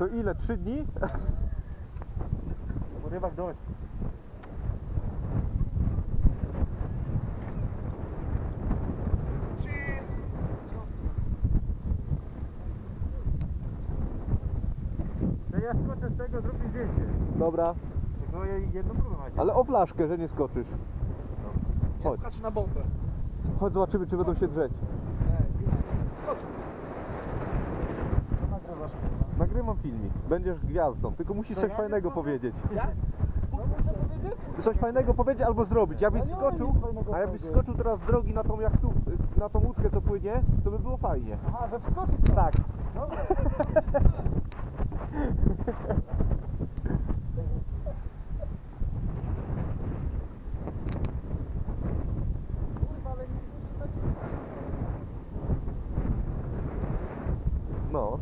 To ile? Trzy dni? Po rybach dość. Ja skoczę z tego, zrobię zdjęcie. Dobra. Tylko ja jedną próbę macie. Ale o flaszkę, że nie skoczysz. Chodź. Skacz na bombę. Chodź zobaczymy, czy będą się drzeć. Skocz. Filmik. Będziesz gwiazdą. Tylko musisz To coś ja fajnego nie powiedzieć. Jak? No muszę powiedzieć? Coś fajnego powiedzieć albo zrobić. Jakbyś mam skoczył, a jakbyś skoczył teraz z drogi na tą jachtu, na tą łódkę co płynie, to by było fajnie. Aha, że wskoczyć. Tak. No.